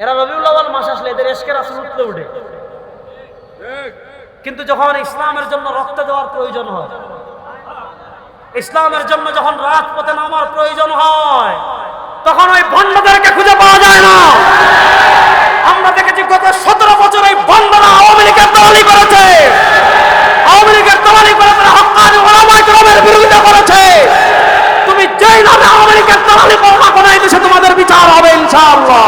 এরা রবিউল আওয়াল মাস আসলে এদের এসকের আসল উঠলে উঠে। কিন্তু যখন ইসলামের জন্য রক্ত দেওয়ার প্রয়োজন হয়, ইসলামের জন্য যখন রাজপথে নামার প্রয়োজন হয়, তখন ওই ভণ্ডদেরকে খুঁজে পাওয়া যায় না। আমরা দেখেছি গত সতেরো বছর এই ভণ্ডরা আওয়ামী লীগের দলালি করেছে। আওয়ামী লীগের দলালি করে তারা হকানি ওলামায়ে বিরোধিতা করেছে। তুমি যেই নামে আওয়ামী লীগের দলালি করো না কোনো এই দেশে তোমাদের বিচার হবে ইনশাআল্লাহ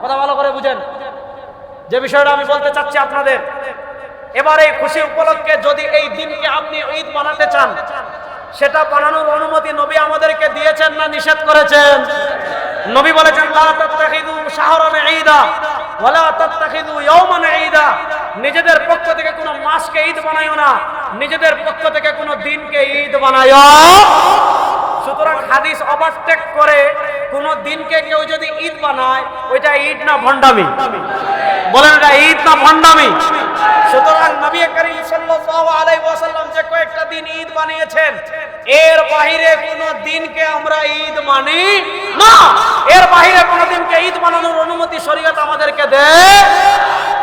কথা ভালো করে বুঝেন যে বিষয়টা আমি বলতে চাচ্ছি আপনাদের, এবার এই খুশি উপলক্ষে যদি এই দিনকে আপনি ঈদ বানাতে চান, সেটা বানানোর অনুমতি নবী আমাদেরকে দিয়েছেন না নিষেধ করেছেন? নবী বলেছেন, লা তাত্তাখিদু শাহরান ঈদা ওয়ালা তাত্তাখিদু ইয়াওমান ঈদা। নিজেদের পক্ষ থেকে কোনো মাসকে ঈদ বানাইও না, নিজেদের পক্ষ থেকে কোনো দিনকে ঈদ বানাইও সুতরাং হাদিস ওভারটেক করে কোন দিনকে কেউ যদি ঈদ বানায়, ওইটা ঈদ না ভণ্ডামি? বলেন এটা ঈদ না ভণ্ডামি? সুতরাং নবী করিম সাল্লাল্লাহু আলাইহি ওয়াসাল্লাম যে কয়েকটা দিন ঈদ বানিয়েছেন, এর বাইরে কোন দিনকে আমরা ঈদ মানি না। এর বাইরে কোন দিনকে ঈদ বানানোর অনুমতি শরীয়ত আমাদেরকে দেয়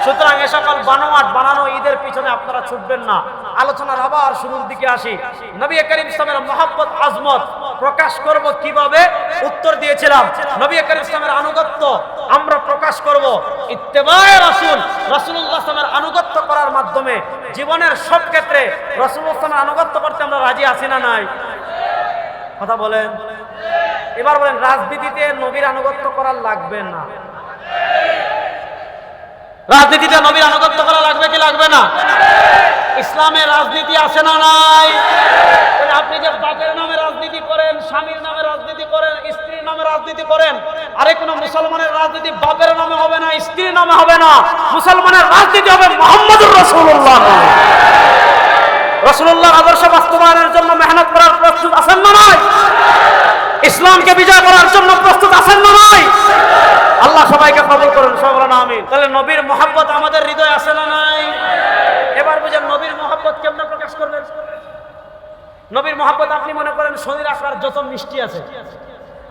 সুতরাং এ সকল বানোয়াট বানানো ঈদের পিছনে আপনারা ছুটবেন না। আলোচনার আবার শুরুর দিকে আসি। নবী করিম ইসলামের মহাব্বত, আজমত প্রকাশ করব কীভাবে? উত্তর দিয়েছিলাম। নবী করিম ইসলামের আনুগত্য আমরা প্রকাশ করব। ইত্তেবায় রাসুল রাসুল্লাহ ইসলামের আনুগত্য করার মাধ্যমে জীবনের সব ক্ষেত্রে রাসূলুল্লাহ ইসলামের আনুগত্য করতে আমরা রাজি আছি না নাই? কথা বলেন। এবার বলেন, রাজনীতিতে নবীর আনুগত্য করা লাগবে না। রাজনীতিতে নবীর আনুগত্য করা লাগবে কি লাগবে না? ইসলামের রাজনীতি আছে না নাই? আপনি যে বাপের নামে রাজনীতি করেন, স্বামীর নামে রাজনীতি করেন, স্ত্রীর নামে রাজনীতি করেন আরে কোন মুসলমানের রাজনীতি বাপের নামে হবে না, স্ত্রীর নামে হবে না। মুসলমানের রাজনীতি হবে মোহাম্মদুর রসুল্লাহ রসুল্লাহর আদর্শ বাস্তবায়নের জন্য মেহনত করার প্রস্তুত আছেন না নয় ইসলামকে বিজয় করার জন্য প্রস্তুত আছেন না নয় আল্লাহ সবাইকে কবল করুন সবাই বলেন আমিন তাহলে নবীর মোহাব্বত আমাদের হৃদয় আছে না নাই? এবার বুঝেন নবীর মোহাব্বত কেমনে প্রকাশ করবেন নবীর মোহাব্বত আপনি মনে করেন শনির আকার যত মিষ্টি আছে,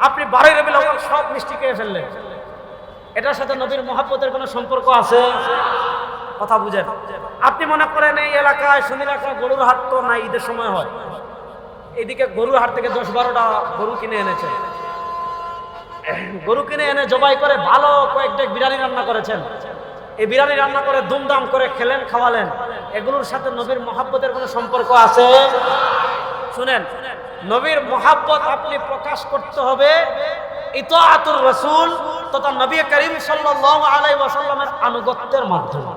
আপনি বারোই রবি সব মিষ্টি খেয়ে ফেললেন। এটার সাথে নবীর মোহাব্বতের কোনো সম্পর্ক আছে? কথা বুঝেন। আপনি মনে করেন এই এলাকায় শনির আকার গরুর হাট তো না ঈদের সময় হয়। এদিকে গরুর হাট থেকে দশ বারোটা গরু কিনে এনেছে। গরু কিনে এনে জবাই করে ভালো কয়েকটা বিরিয়ানি রান্না করেছেন। এই বিরিয়ানি রান্না করে দুমদাম করে খেলেন, খাওয়ালেন। এগুলোর সাথে নবীর মহাব্বতের কোনো সম্পর্ক আছে? শুনেন, নবীর মহাব্বত আপনি প্রকাশ করতে হবে ইতাআতুর রাসূল তথা নবী করিম সাল্লাল্লাহু ওয়াসাল্লামের আনুগত্যের মাধ্যমে।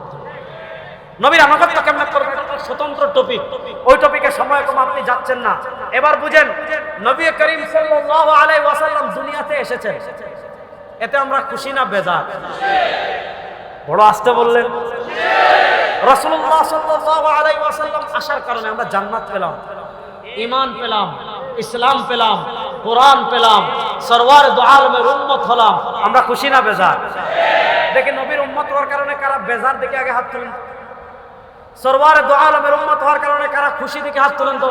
নবীর আনুগত্য কেমন করবে এটা স্বতন্ত্র টপিক। ওই টপিকে সময় কম আপনি যাচ্ছেন না। এবার বুঝেন, নবী করিম দুনিয়াতে এসেছেন। এতে আমরা খুশি না বেজার? বড় আসতে বললেন আসার কারণে আমরা জান্নাত পেলাম, ঈমান পেলাম, ইসলাম পেলাম, কোরআন পেলাম, সরওয়ার দু আলমের উম্মত হলাম। আমরা খুশি না বেজার? দেখে নবীর উম্মত হওয়ার কারণে কারা বেজার দেখে আগে হাত তুলেন। সরওয়ার দু আলমের উম্মত হওয়ার কারণে কারা খুশি দেখে হাত তুলেন তো?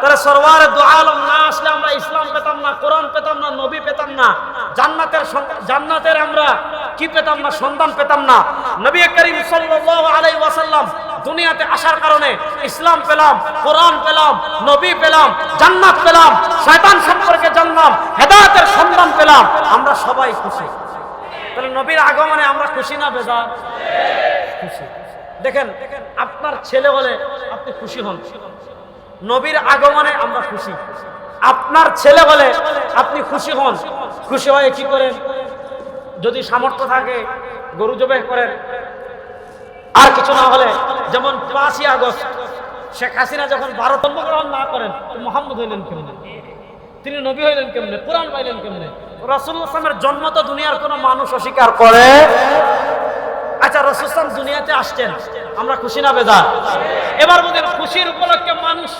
তাহলে সরওয়ার দু আলম না আসলে আমরা ইসলাম পেতাম না, কোরআন পেতাম না, নবী পেতাম না। জান্নাতের জান্নাতের আমরা কি পেতাম না সন্ধান পেতাম না। নবী করিম সাল্লাল্লাহু আলাইহি ওয়াসাল্লাম দুনিয়াতে আসার কারণে ইসলাম পেলাম, কোরআন পেলাম, নবী পেলাম, জান্নাত পেলাম, শয়তান সম্পর্কে জানলাম, হেদায়েতের সন্ধান পেলাম, আমরা সবাই খুশি। তাহলে নবীর আগমনে আমরা খুশি না, বেজার? খুশি। দেখেন, আপনার ছেলে হলে আপনি খুশি হন। নবীর আগমনে আমরা খুশি। আপনার ছেলে হলে আপনি খুশি হন। খুশি হয়ে কি করেন? যদি সামর্থ্য থাকে, গরু জবে করেন। আর কিছু না হলে, যেমন পাঁচই আগস্ট, শেখ হাসিনা যখন ভারত জন্মগ্রহণ না করেন মোহাম্মদ হইলেন কেমনে? তিনি নবী হইলেন কেমনে? কোরআন পাইলেন কেমনে? রসুল্লাহ জন্ম তো দুনিয়ার কোনো মানুষ অস্বীকার করে। আচ্ছা ইসলাম দুনিয়াতে আসছেন, আমরা খুশি না বেজার? এবার বোধহয় খুশির উপলক্ষে মানুষ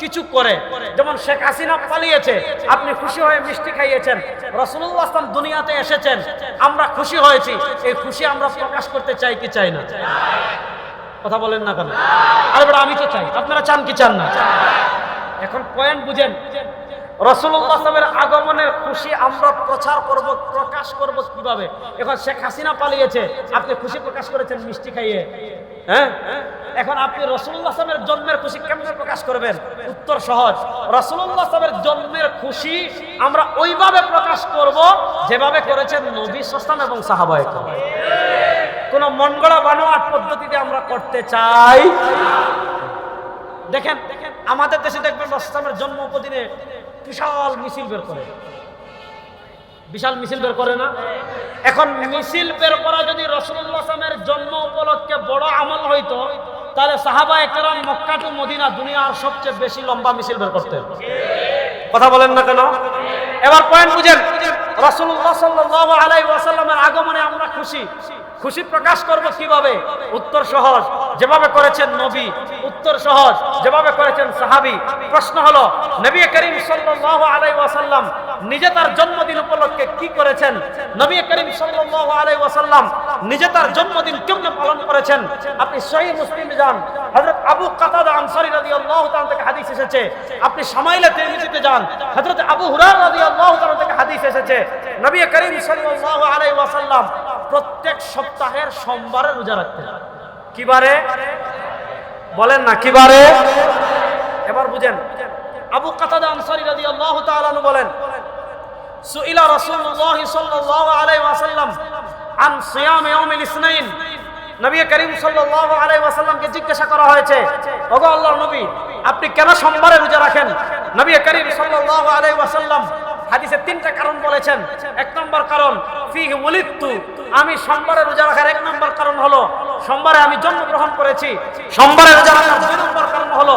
কিছু করে। যেমন শেখ হাসিনা পালিয়েছে, আপনি খুশি হয়ে মিষ্টি খাইয়েছেন রসুল্লাহ আসলাম দুনিয়াতে এসেছেন, আমরা খুশি হয়েছি, এই খুশি আমরা প্রকাশ করতে চাই কি চাই না? কথা বলেন না কেন? আরে আমি তো চাই। আপনারা চান কি চান না? এখন পয়েন্ট বুঝেন রসুলের আগমনের খুশি আমরা প্রচার করব, প্রকাশ করব কীভাবে? এখন শেখ হাসিনা পালিয়েছে, আপনি খুশি প্রকাশ করেছেন মিষ্টি খাইয়ে। হ্যাঁ? এখন আপনি জন্মের খুশি প্রকাশ করবেন? উত্তর সহজ। রসুল্লাহ জন্মের খুশি আমরা ওইভাবে প্রকাশ করব যেভাবে করেছেন নবী সস্তান এবং সাহাবায় কোন মনগড়া বানোয়াট পদ্ধতিতে আমরা করতে চাই। দেখেন দেখেন আমাদের দেশে দেখবেন রসলামের জন্ম উপদিনে বিশাল মিছিল বের করে। বিশাল মিছিল বের করে না? এখন মিছিল বের করা যদি আসলামের জন্ম উপলক্ষে বড় আমল হইতো, তাহলে সাহাবা একরাম মক্কা টু মদিনা দুনিয়ার সবচেয়ে বেশি লম্বা মিছিল বের করতেন। কথা বলেন না কেন? এবার পয়েন্ট বুঝেন রসুল্লাহ সাল্লাহ আলাই ওয়াসাল্লামের আগমনে আমরা খুশি। খুশি প্রকাশ করব কীভাবে? উত্তর সহজ। যেভাবে করেছেন নবী। উত্তর সহজ যেভাবে করেছেন সাহাবি। প্রশ্ন হলো, নবী করিম সাল্লাল্লাহু আলাইহি ওয়াসাল্লাম নিজে তার জন্মদিন উপলক্ষে কি করেছেন? নবী করিম সাল্লাল্লাহু আলাইহি ওয়াসাল্লাম নিজে তার জন্মদিন কেমনে পালন করেছেন? আপনি সহিহ মুসলিমে যান। হযরত আবু কাতাদা আনসারী রাদিয়াল্লাহু তাআলা থেকে হাদিস এসেছে। আপনি শামাইলে তিরমিজিতে যান। হযরত আবু হুরায়রা রাদিয়াল্লাহু তাআলা থেকে হাদিস এসেছে। নবী করিম সাল্লাল্লাহু আলাইহি ওয়াসাল্লাম প্রত্যেক সপ্তাহের সোমবারে রোজা রাখতেন। কিবারে বলেন না, কি কিবারে এবার বুঝেন। আবু কাতাদা আনসারী রাদিয়াল্লাহু তাআলা বলেন, সুইলা রাসূলুল্লাহ সাল্লাল্লাহু আলাইহি ওয়াসাল্লাম আন সিয়াম ইয়াউমিল ইসনাইন। নবী করিম সাল্লাল্লাহু আলাইহি ওয়াসাল্লামকে জিজ্ঞাসা করা হয়েছে, ওগো আল্লাহর নবী, আপনি কেন সোমবারে রোজা রাখেন? নবী করিম সাল্লাল্লাহু আলাইহি ওয়াসাল্লাম হাদিসে তিনটা কারণ বলেছেন। এক নম্বর কারণ আমি সোমবারে রোজা রাখার এক নম্বর কারণ হলো, সোমবারে আমি জন্মগ্রহণ করেছি। সোমবারে রোজা রাখার দুই নম্বর কারণ হলো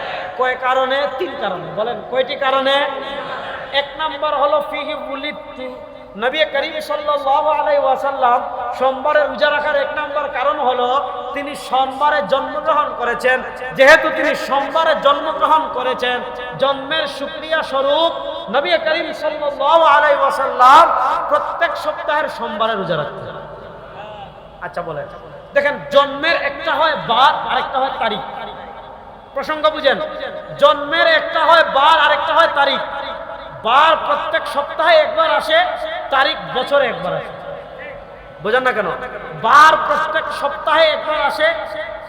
কয় কারণে? তিন কারণে। বলেন, কয়টি কারণে? এক নাম্বার হলো ফিহি উলিদতু নবী করিম সাল্লাল্লাহু আলাইহি ওয়াসাল্লাম সোমবারে রোজা রাখার এক নম্বর কারণ হলো তিনি সোমবারে জন্মগ্রহণ করেছেন। যেহেতু তিনি সোমবারে জন্মগ্রহণ করেছেন, জন্মের শুকরিয়া স্বরূপ নবী করিম সাল্লাল্লাহু আলাইহি ওয়াসাল্লাম প্রত্যেক সপ্তাহের সোমবারে রোজা রাখতেন। আচ্ছা বলেন। দেখেন, জন্মের একটা হয় বার আরেকটা হয় তারিখ। প্রসঙ্গ বুঝেন, জন্মের একটা হয় বার আর একটা হয় তারিখ। বার প্রত্যেক সপ্তাহে একবার আসে, তারিখ বছরে একবার আসে। বোঝেন না কেন? বার প্রত্যেক সপ্তাহে একবার আসে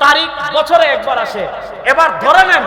তারিখ বছরে একবার আসে। এবার ধরে নেন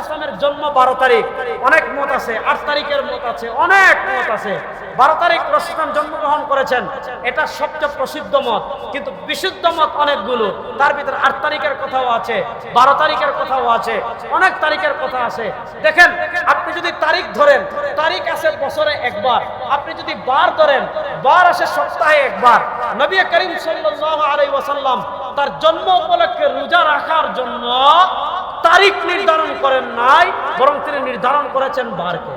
আসলামের জন্ম বারো তারিখ। অনেক মত আছে, আট তারিখের মত আছে, অনেক মত আছে। বারো তারিখ রসুলাম জন্মগ্রহণ করেছেন, এটা সবচেয়ে প্রসিদ্ধ মত। কিন্তু বিশুদ্ধ মত অনেকগুলো। তার ভিতরে আট তারিখের কথাও আছে, বারো তারিখের কথাও আছে, অনেক তারিখের কথা আছে। দেখেন, আপনি যদি তারিখ ধরেন, তারিখ আসে বছরে একবার। আপনি যদি বার ধরেন, বার আসে সপ্তাহে একবার। নবী করিম সাল্লাল্লাহু আলাইহি ওয়াসাল্লাম তার জন্ম উপলক্ষে রোজা রাখার জন্য তারিখ নির্ধারণ করেন নাই, বরং তিনি নির্ধারণ করেছেন বারকে।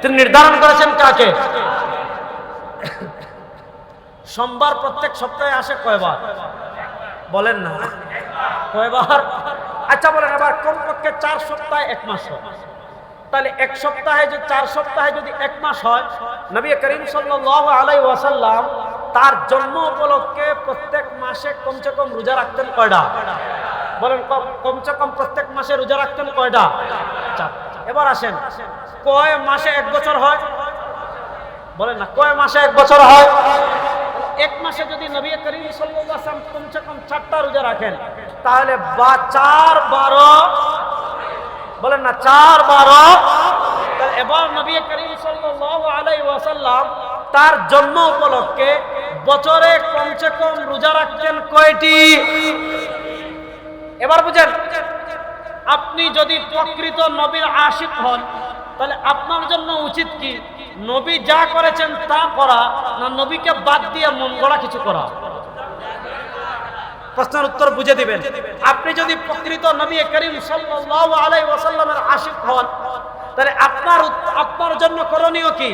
তিনি নির্ধারণ করেছেন কাকে? সোমবার প্রত্যেক সপ্তাহে আসে কয়বার? বলেন না। কয়বার? আচ্ছা বলেন আবার কমপক্ষে চার সপ্তাহে এক মাস তাহলে এক সপ্তাহে যদি চার সপ্তাহে যদি এক মাস হয়, নবী করিম সাল্লাল্লাহু আলাই ওয়াসাল্লাম তার জন্ম উপলক্ষে প্রত্যেক মাসে কমসে কম রোজা রাখতেন কয়টা? বলেন কম- কমসে কম প্রত্যেক মাসে রোজা রাখতেন কয়টা? এবার আসেন, কয় মাসে এক বছর হয়? বলেন না, কয় মাসে এক বছর হয়? এক মাসে যদি নবী করিম আলাইহি কমসে কম চারটা রোজা রাখেন, তাহলে বা চার, বারো, বলেন না, চার, বারো এবার নবী করিম সাল্লাল্লাহু আলাইহি ওয়াসাল্লাম তার জন্ম উপলক্ষে বছরে কমসে কম রোজা রাখতেন কয়টি? এবার বুঝেন, আপনি যদি প্রকৃত নবীর আশিক হন, তাহলে আপনার জন্য উচিত কি? নবী যা করেছেন তা করা, না নবীকে বাদ দিয়ে মন গড়া কিছু করা? প্রশ্নের উত্তর বুঝে দিবেন। আপনি যদি প্রকৃত নবী করিম সাল্লাল্লাহু আলাইহি ওয়াসাল্লামের আশিক হন তাহলে আপনার আপনার জন্য করণীয় কি?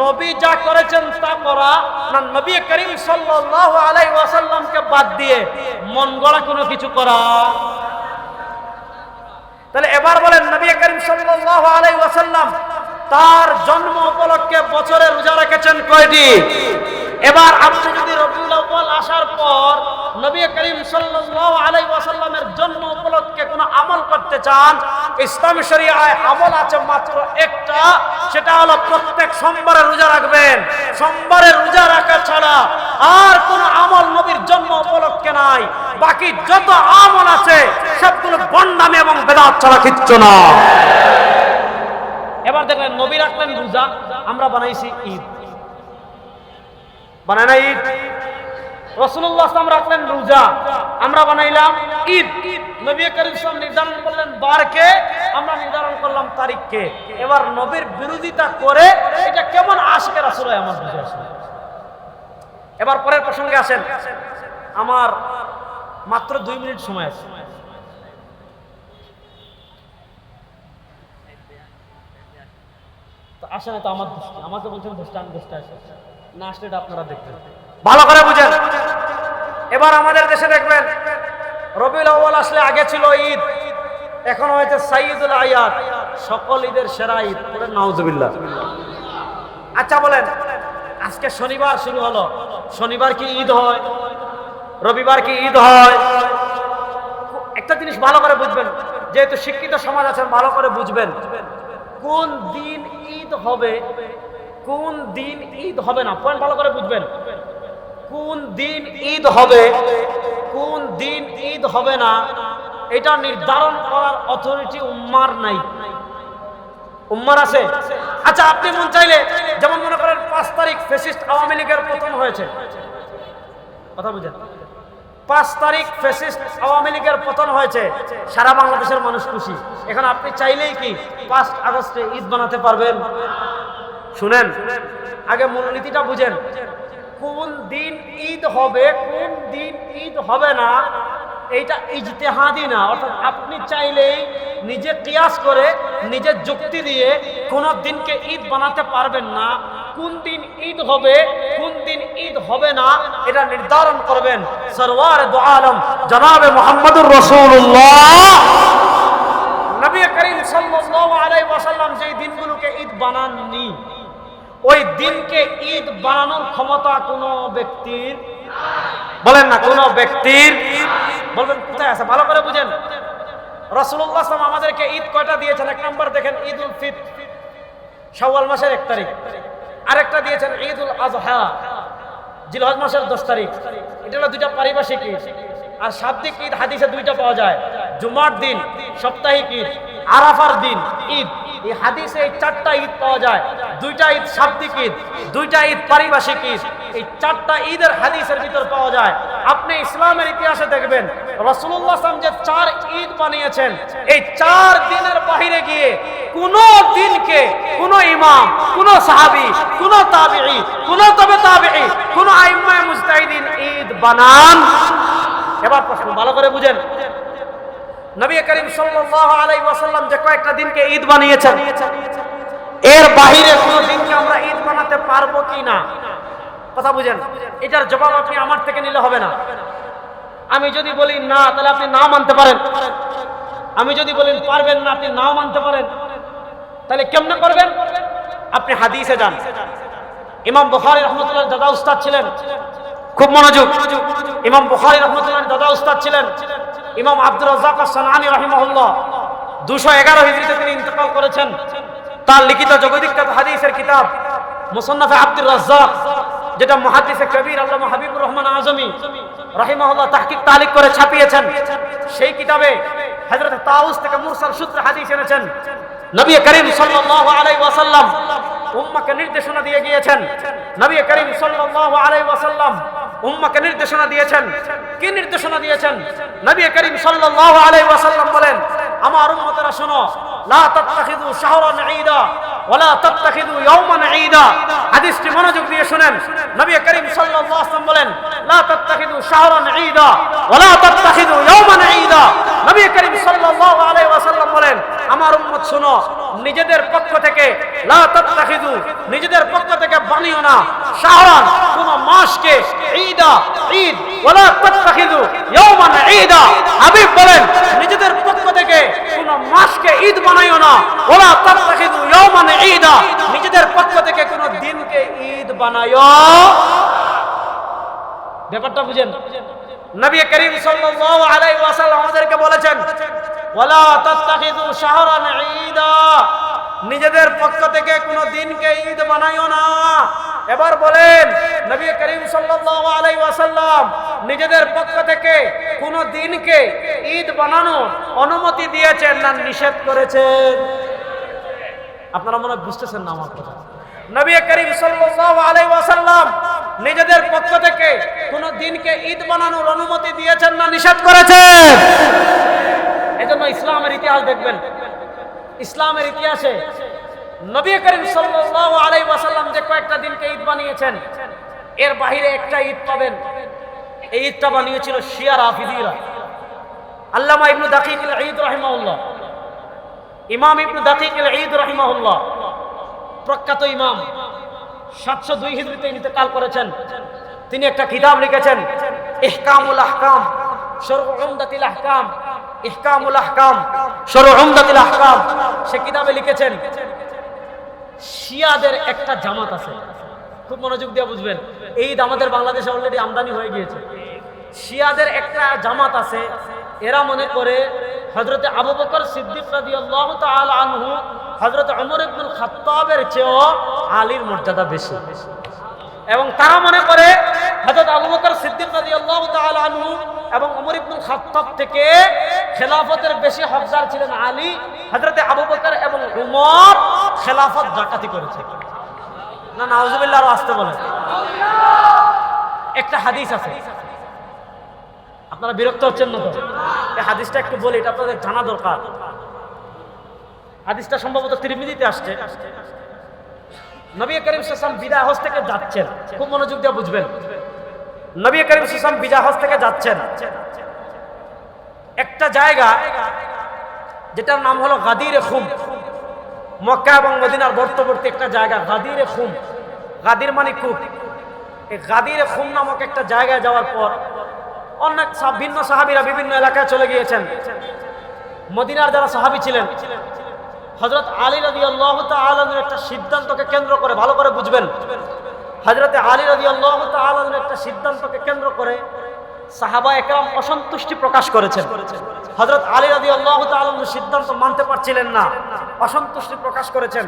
নবী যা করেছেন তা করা না নবী করিম সাল্লাল্লাহু আলাইহি ওয়াসাল্লামকে বাদ দিয়ে মন গড়া কোনো কিছু করা? তাহলে এবার বলেন, নবী করিম সাল্লাল্লাহু আলাইহি ওয়াসাল্লাম তার জন্ম উপলক্ষে বছরে রোজা রেখেছেন কয়টি? এবার আপনি যদি রবিউল আউয়াল আসার পর নবী করিম সাল্লাল্লাহু আলাইহি ওয়াসাল্লামের জন্ম উপলক্ষে কোনো আমল করতে চান, ইসলামী শরীআয় আমল আছে মাত্র একটা, সেটা হলো প্রত্যেক সোমবারে রোজা রাখবেন। সোমবারে রোজা রাখা ছাড়া আর কোনো আমল নবীর জন্ম উপলক্ষে নাই। বাকি যত আমল আছে, সবগুলো বন্ডামি এবং বেদাত ছাড়া কিচ্ছু না। এবার দেখলেন নবী রাখলেন রোজা, আমরা বানাইছি ঈদ। বানাই না ঈদ? রসুল্লাহ আসলাম রাখলেন রোজা। আমরা বানাইলাম ঈদ। নবী নির্ধারণ করলেন বারকে। আমরা নির্ধারণ করলাম তারিখকে। এবার নবীর বিরোধিতা করে এটা কেমন আমার এবার পরের প্রসঙ্গে আসেন। আমার মাত্র দুই মিনিট সময় আসে না তো আমার আমাকে বলছেন দোষটা আমি দোষটা আসে না আসলে আপনারা দেখবেন। ভালো করে বুঝেন। এবার আমাদের দেশে দেখবেন, রবিউল আউ্বাল আসলে আগে ছিল ঈদ, এখন হয়েছে সাইদুল আয়াত। সকল ঈদের সেরা ঈদ বলেন নাউজুবিল্লাহ। আচ্ছা বলেন, আজকে শনিবার শুরু হলো, শনিবার কি ঈদ হয়? রবিবার কি ঈদ হয়? একটা জিনিস ভালো করে বুঝবেন, যেহেতু শিক্ষিত সমাজ আছেন, ভালো করে বুঝবেন, কোন দিন ঈদ হবে কোন দিন ঈদ হবে না? পয়েন্ট ভালো করে বুঝবেন। কোন দিন ঈদ হবে, কোন দিন ঈদ হবে না, এটা নির্ধারণ করার অথরিটি উম্মার নাই। উম্মার আছে? আচ্ছা আপনি মন চাইলে, যেমন মনে করেন পাঁচ তারিখ ফেসিস্ট আওয়ামী লীগের পতন হয়েছে। কথা বুঝেন? পাঁচ তারিখ ফেসিস্ট আওয়ামী লীগের পতন হয়েছে, সারা বাংলাদেশের মানুষ খুশি। এখন আপনি চাইলেই কি পাঁচ আগস্টে ঈদ বানাতে পারবেন? শুনেন, আগে মূলনীতিটা বুঝেন। কোন দিন ঈদ হবে, কোন দিন ঈদ হবে না, এইটা ইজতেহাদি না। অর্থাৎ আপনি চাইলেই নিজে কিয়াস করে, নিজের যুক্তি দিয়ে কোন দিনকে ঈদ বানাতে পারবেন না। কোন দিন ঈদ হবে, কোন দিন ঈদ হবে না, এটা নির্ধারণ করবেন সরওয়ার দু আলম, জনাবে মোহাম্মদুর রসুল্লাহ নবী করিম সাল্লাল্লাহু আলাইহি ওয়াসাল্লাম যেই দিনগুলোকে ঈদ বানাননি ওই দিনকে ঈদ বানানোর ক্ষমতা কোনো ব্যক্তির বলেন না, কোনো ব্যক্তির বলবেন, কোথায় আছে? ভালো করে বুঝেন। রসুল্লাহ আসলাম আমাদেরকে ঈদ কয়টা দিয়েছেন? এক নম্বর দেখেন ঈদ উল ফিত শাওয়াল মাসের এক তারিখ। আরেকটা দিয়েছেন ঈদ উল আজহা জিলহজ মাসের দশ তারিখ। এটা হলো দুইটা পারিভাষিক ঈদ। আর শাব্দিক ঈদ, হাদিসে দুইটা পাওয়া যায়। জুমার দিন, সাপ্তাহিক ঈদ, আরাফার দিন, ঈদ। এই হাদিসে এই চারটা ঈদ পাওয়া যায়। দুইটা ঈদ শাব্দিক ঈদ, দুইটা ঈদ পারিভাষিক ঈদ। এই চারটা ঈদের হাদিসের ভিতর পাওয়া যায়। আপনি ইসলামের ইতিহাসে দেখবেন রসুল্লাহ যে চার ঈদ বানিয়েছেন, এই চার দিনের বাহিরে গিয়ে কোন দিনকে, কোন ইমাম, কোন সাহাবি, কোন তাবিঈ, কোন তবে তাবিঈ, কোন আইম্মায়ে মুজতাহিদিন ঈদ বানান। এবার প্রশ্ন, ভালো করে বুঝেন। নবী করিম সাল্লাল্লাহু আলাইহি ওয়াসাল্লাম যে কয়েকটা দিনকে ঈদ বানিয়েছেন এর বাহিরে কোনো দিনকে আমরা ঈদ বানাতে পারব কি না? কথা বুঝেন? এটার জবাব আপনি আমার থেকে নিলে হবে না। আমি যদি বলি না, তাহলে আপনি না মানতে পারেন। আমি যদি বলি পারবেন না, আপনি নাও মানতে পারেন। তাহলে কেমনে করবেন? আপনি হাদিসে যান। ইমাম বুখারী রহমতুল্লাহ দাদা উস্তাদ ছিলেন। খুব মনোযোগ। ইমাম বুখারী রহমতুল্লাহ দাদা উস্তাদ ছিলেন। ইমাম আব্দুর রাজ্জাক সানানি রহিমাহুল্লাহ। দুশো এগারো হিজরিতে তিনি ইন্তেকাল করেছেন। তার লিখিত জগদিখ্যাত হাদিসের কিতাব মুসন্নাফে আব্দুর রাজ্জাক, যেটা মহাদিসে কবির আল্লাহ হাবিবুর রহমান আজমি রহিমাহুল্লাহ তাহকিক তালিক করে ছাপিয়েছেন। সেই কিতাবে হযরত তাউস থেকে মুরসাল সূত্রে হাদিস এনেছেন। নবী করিম সাল্লাল্লাহু আলাইহি ওয়াসাল্লাম উম্মাকে নির্দেশনা দিয়ে গিয়েছেন। নবী করিম সাল্লাল্লাহু আলাইহি ওয়াসাল্লাম উম্মাকে নির্দেশনা দিয়েছেন। কি নির্দেশনা দিয়েছেন? নবী করিম সাল্লাল্লাহু আলাইহি ওয়াসাল্লাম বলেন আমার উম্মতেরা শোনো, লা তাত্তাখিযু শাহরান ঈদা ওয়ালা তাত্তাখিযু ইয়াওমান ঈদা। হাদিসটি মনোযোগ দিয়ে শুনেন। নবী করিম সাল্লাল্লাহু আলাইহি ওয়াসাল্লাম বলেন, লা তাত্তাখিযু শাহরান ঈদা ওয়ালা তাত্তাখিযু ইয়াওমান ঈদা। নবী করিম সাল্লাল্লাহু আলাইহি ওয়াসাল্লাম বলেন, আমার উম্মত শুনো, নিজেদের পক্ষ থেকে লা তাত্তাখিযু, নিজেদের পক্ষ থেকে বানিও না। শাহরান কোন মাসকে, ঈদা, ঈদ ওয়ালা তাত্তাখিযু ইয়াওমান ঈদা। নিজেদের পক্ষ থেকে কোন মাসকে ঈদ বানাইও না। নিজেদের পক্ষ থেকে কোন দিনকে ঈদ বানায়ো ব্যাপারটা বুঝেন? নবী করিম আমাদেরকে বলেছেন নিজেদের পক্ষ থেকে কোনো দিনকে ঈদ বানাইও না। এবার বলেন, নবী করিম ওয়াসাল্লাম নিজেদের পক্ষ থেকে কোন দিনকে ঈদ বানানো অনুমতি দিয়েছেন না নিষেধ করেছেন? আপনারা মনে বুঝতেছেন না আমার কথা। নবী করিম নিজেদের পক্ষ থেকে কোন দিনকে ঈদ বানানোর অনুমতি দিয়েছেন না নিষেধ করেছেন? এজন্য ইসলামের ইতিহাস দেখবেন। ইসলামের ইতিহাসে নবী করিম সাল্লাল্লাহু আলাইহি ওয়াসাল্লাম যে কয়েকটা দিনকে ঈদ বানিয়েছেন, এর বাইরে একটা ঈদ পাবেন। এই ঈদটা বানিয়েছিল শিয়া রাফিদিরা। আল্লামা ইবনু দাকিক ঈদ রাহিমাহুল্লাহ। ইমাম ইবনু দাকিক ঈদ রাহিমাহুল্লাহ। প্রখ্যাত ইমাম। সাতশো দুই হিজড়িতে ইন্তেকাল করেছেন। তিনি একটা কিতাব লিখেছেন, ইহকামুল আহকাম শরউ উমদাতিল আহকাম, ইহকামুল আহকাম শরউ উমদাতিল আহকাম। সে কিতাবে লিখেছেন শিয়াদের একটা জামাত আছে। খুব মনোযোগ দিয়ে বুঝবেন। এই আমাদের বাংলাদেশে অলরেডি আমদানি হয়ে গিয়েছে। শিয়াদের একটা জামাত আছে। এরা মনে করে হজরতে আবু বকর সিদ্দিক রাজি আল্লাহ আনহু হজরত অমর ইবনুল খাত্তাবের চেয়েও আলীর মর্যাদা বেশি। এবং তারা মনে করে হযরত আবু বকর সিদ্দিক রাদিয়াল্লাহু তাআলা আনহু এবং ওমর ইবনুল খাত্তাব থেকে খেলাফতের বেশি হকদার ছিলেন আলী, হযরতে আবু বকর এবং উমর খেলাফত ডাকাতি করেছে। না, নাউজুবিল্লাহ আরও আসতে বলে একটা হাদিস আছে। আপনারা বিরক্ত হচ্ছেন না তো? এই হাদিসটা একটু বলি, এটা আপনাদের জানা দরকার। হাদিসটা সম্ভবত তিরমিজিতে আসছে। নবী করিম সাল্লাম বিদায় হজ থেকে যাচ্ছেন। খুব মনোযোগ দিয়ে বুঝবেন। নবী করিম সাল্লাম বিদায় হজ থেকে যাচ্ছেন। একটা জায়গা যেটার নাম হলো গাদিরে খুম। মক্কা এবং মদিনার বর্তবর্তী একটা জায়গা, গাদিরে খুম। গাদির মানে কূপ। এই গাদিরে খুম নামক একটা জায়গায় যাওয়ার পর অনেক ভিন্ন সাহাবিরা বিভিন্ন এলাকায় চলে গিয়েছেন। মদিনার যারা সাহাবি ছিলেন হজরত আলী রদি আল্লাহ একটা সিদ্ধান্তকে কেন্দ্র করে, ভালো করে বুঝবেন। হজরতে আলী রদি আল্লাহ তালের একটা সিদ্ধান্তকে কেন্দ্র করে সাহাবা একরাম অসন্তুষ্টি প্রকাশ করেছেন। হজরত আলী রদি আল্লাহ সিদ্ধান্ত মানতে পারছিলেন না, অসন্তুষ্টি প্রকাশ করেছেন।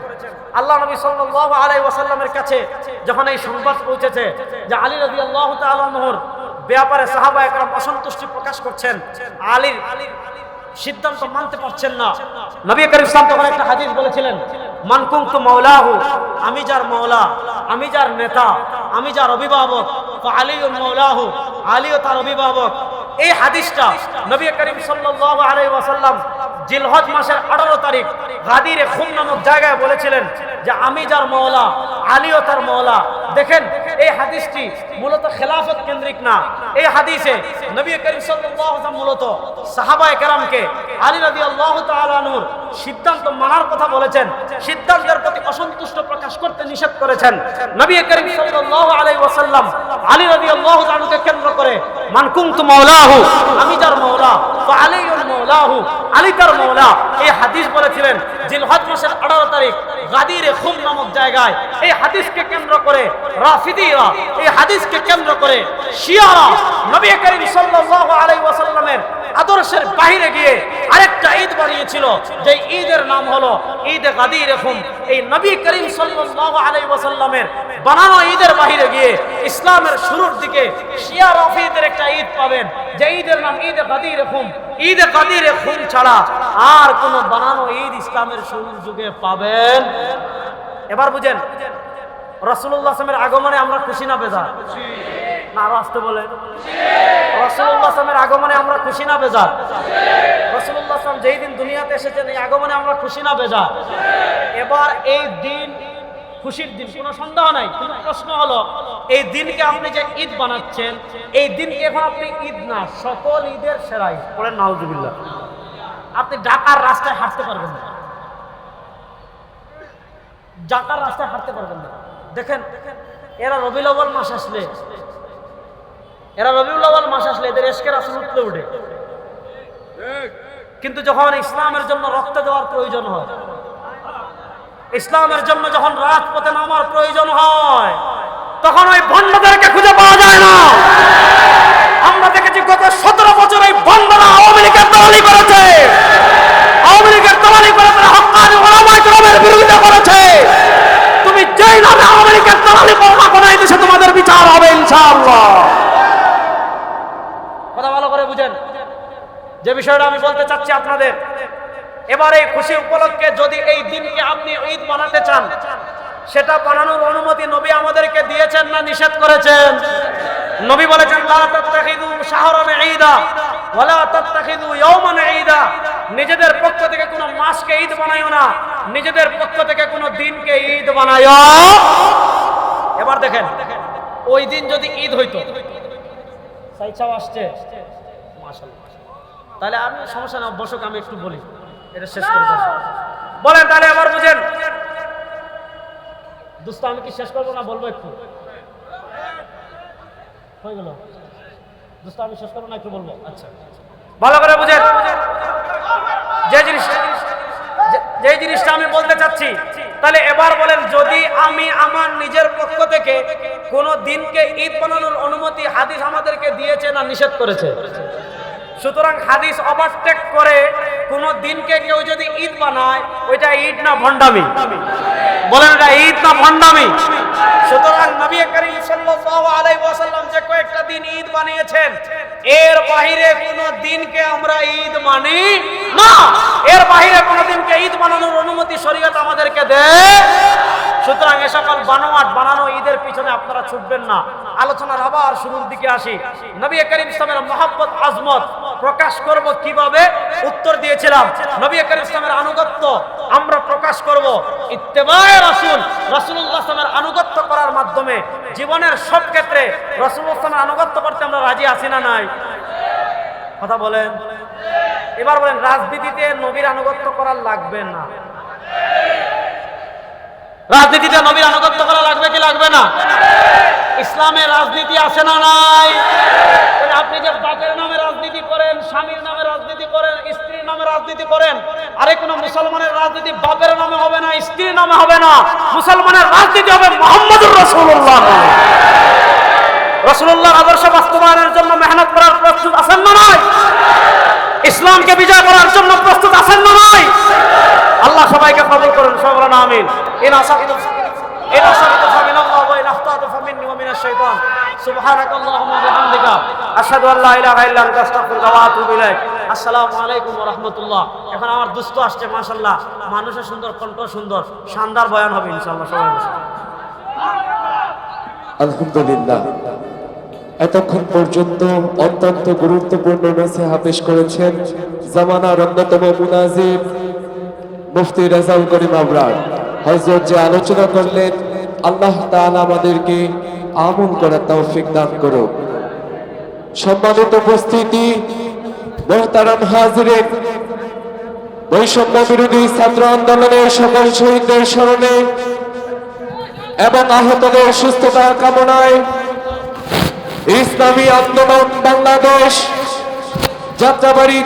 আল্লাহ নবী সাল্লাহ আলাই ওয়াসাল্লামের কাছে যখন এই সংবাদ পৌঁছেছে যে আলী রদি আল্লাহ তালহর ব্যাপারে সাহাবা একরাম অসন্তুষ্টি প্রকাশ করছেন, আলীর সিদ্ধান্ত মানতে পারছেন না। নবী করিম ইসলাম তখন একটা হাদিস বলেছিলেন মানকুংতু মৌলাহু আমি যার মৌলা আমি যার নেতা, আমি যার অভিভাবক আলীউল মৌলাহু আলীও তার অভিভাবক। এই হাদিসটা নবী করিম সাল্লাল্লাহু আলাইহি ওয়াসাল্লাম জিলহজ মাসের 18 তারিখ গাদিরে খুম নামক জায়গায় বলেছিলেন যে আমি যার মৌলা আলীও তার মৌলা দেখেন, এই হাদিসটি মূলত খেলাফত কেন্দ্রিক না। এই হাদিসে নবী করিম আলাইহি মূলত সাহাবায়ে কেরামকে আলী রাদিয়াল্লাহু তাআলা নূর সিদ্ধান্ত মানার কথা বলেছেন। সিদ্ধান্তের প্রতি অসন্তুষ্ট প্রকাশ করতে নিষেধ করেছেন। নবী করিম সাল্লাল্লাহু আলাইহি ওয়াসাল্লাম আলী রাদিয়াল্লাহু তাআলাকে কেন্দ্র করে, মান কুনতু মাওলাহু? আমি যার মাওলা। ফা আলী তার এই হাদিস বলেছিলেন, জিলহজ মাসের 18 তারিখ, গাদিরে খুম নামক জায়গায়। এই হাদিসকে কেন্দ্র করে রাফিদিরা, এই হাদিসকে কেন্দ্র করে শিয়ারা, নবী করিম সাল্লাল্লাহু আলাইহি ওয়াসাল্লামের আদর্শের বাইরে গিয়ে আরেকটা ঈদ বানিয়েছিল যে ঈদের নাম হলো ঈদ গাদির খুম। এই নবী করিম সাল্লাল্লাহু আলাইহি ওয়াসাল্লামের বানানো ঈদের বাহিরে গিয়ে ইসলামের শুরুর দিকে শিয়া রফিদের একটা ঈদ পাবেন, যে ঈদের নাম ঈদ গাদির খুম। ঈদ গাদির খুম ছাড়া আর কোন বানানো ঈদ ইসলামের শুরুর যুগে পাবেন। এবার বুঝেন রসুল্লাহ আসলামের আগমনে আমরা খুশি না বেজার? না, আরও আসতে বলে রসুল্লাহ আসলামের আগমনে আমরা খুশি না বেজার? রসুল্লাহ আসলাম যেই দিন দুনিয়াতে এসেছেন এই আগমনে আমরা খুশি না বেজার? এবার এই দিন খুশির দিন, কোনো সন্দেহ নাই। প্রশ্ন হলো, এই দিনকে আপনি যে ঈদ বানাচ্ছেন, এই দিনকে এখন আপনি ঈদ না, সকল ঈদের সেরাই। পড়েন নাউজুবিল্লাহ। আপনি ঢাকার রাস্তায় হাঁটতে পারবেন না। ঢাকার রাস্তায় হাঁটতে পারবেন না। দেখেন, এরা রবিউল আউয়াল মাস আসলে, এরা রবিউল আউয়াল মাস আসলে এদের এসকের আসল উঠলে উঠে। কিন্তু যখন ইসলামের জন্য রক্ত দেওয়ার প্রয়োজন হয় ইসলামের জন্য যখন রাজপথে নামার প্রয়োজন হয়, তখন ওই ভণ্ডদেরকে খুঁজে পাওয়া যায় না। আমরা দেখেছি গত সতেরো বছর এই ভণ্ডরা আওয়ামী লীগের দলালি করেছে। আওয়ামী লীগের দলালি করে তারা হক্কানি ওলামায়ে কেরামের বিরোধিতা করেছে। তুমি যেই নামে আওয়ামী লীগের দলালি করো না কোনো দেশে তোমাদের বিচার হবে ইনশাআল্লাহ। কথা ভালো করে বুঝেন। যে বিষয়টা আমি বলতে চাচ্ছি আপনাদের এবার এই খুশি উপলক্ষে যদি এই দিনকে আপনি ঈদ বানাতে চান, সেটা বানানোর অনুমতি নবী আমাদেরকে দিয়েছেন না নিষেধ করেছেন? নবী বলেছেন নিজেদের পক্ষ থেকে কোনো মাসকে ঈদ বানাইও না, নিজেদের পক্ষ থেকে কোনো দিনকে ঈদ বানাইও। এবার দেখেন, ওই দিন যদি ঈদ হইতো আসছে। তাহলে আমি সমস্যা না বসক আমি একটু বলি। এটা শেষ করে। বলেন তাহলে আবার বুঝেন। দোস্ত, আমি কি শেষ করব না বলব একটু? হয়ে গেল। দোস্ত, আমি শেষ করব না একটু বলব? আচ্ছা। ভালো করে বুঝেন। যে জিনিস যে জিনিসটা আমি বলতে চাচ্ছি, তাহলে এবার বলেন, যদি আমি আমার নিজের পক্ষ থেকে কোন দিনকে ঈদ বানানোর অনুমতি হাদিস আমাদেরকে দিয়েছে না নিষেধ করেছে? সুতরাং হাদিস ওভারটেক করে কোন দিনকে কেউ যদি ঈদ বানায়, ওইটা ঈদ না ভণ্ডামি? বলেন এটা ঈদ না ভণ্ডামি? সুতরাং নবী করিম সাল্লাল্লাহু আলাইহি ওয়াসাল্লাম যে কয়েকটা দিন ঈদ বানিয়েছেন, এর বাইরে কোন দিনকে আমরা ঈদ মানি না। এর বাইরে কোন দিনকে ঈদ বানানোর অনুমতি শরীয়ত আমাদেরকে দেয় সুতরাং এ সকল বানোয়াট বানানো ঈদের পিছনে আপনারা ছুটবেন না। আলোচনার আবার শুরুর দিকে আসি। নবী করিম ইসলামের মহাব্বত, আজমত প্রকাশ করব কীভাবে? উত্তর দিয়েছিলাম। নবী করিম ইসলামের আনুগত্য আমরা প্রকাশ করব। ইত্তেবায়ে রাসূল, রাসূলুল্লাহ ইসলামের আনুগত্য করার মাধ্যমে জীবনের সব ক্ষেত্রে রাসূলুল্লাহ ইসলামের আনুগত্য করতে আমরা রাজি আছি না নাই? কথা বলেন। এবার বলেন, রাজনীতিতে নবীর আনুগত্য করার লাগবে না। রাজনীতিতে নবীর আনুগত্য করা লাগবে কি লাগবে না? ইসলামের রাজনীতি আছে না নাই? আপনি যে বাপের নামে রাজনীতি করেন, স্বামীর নামে রাজনীতি করেন, স্ত্রীর নামে রাজনীতি করেন আরে কোনো মুসলমানের রাজনীতি বাপের নামে হবে না, স্ত্রীর নামে হবে না। মুসলমানের রাজনীতি হবে মোহাম্মদুর রসুল্লাহ রসুল্লাহর আদর্শ বাস্তবায়নের জন্য মেহনত করার প্রস্তুত আছেন না নয় ইসলামকে বিজয় করার জন্য প্রস্তুত আছেন না নয় আল্লাহ সবাইকে কবুল করুন বলেন আমিন। ইন আল্লাহ এখন আমার দুস্থ আসছে, মাশাআল্লাহ। মানুষের সুন্দর কণ্ঠ সুন্দর। শানদার বয়ান হবে ইনশাআল্লাহ, সবাই আলহামদুলিল্লাহ। এতক্ষণ পর্যন্ত অত্যন্ত গুরুত্বপূর্ণ নসিহা পেশ করেছেন জামানার অন্যতম মুনাজিব মুফতি রেজাউল করিম আবরার। হজরত যে আলোচনা করলেন, আল্লাহ তাআলা আমাদেরকে আমল করার তৌফিক দান করুক। সম্মানিত উপস্থিতি, মোহতারাম হাজিরেন, বৈষম্য বিরোধী ছাত্র আন্দোলনের সকল শহীদদের স্মরণে এবং আহতদের সুস্থতা কামনায় ইসলামী আন্দোলন বাংলাদেশ যাত্রাবাড়ি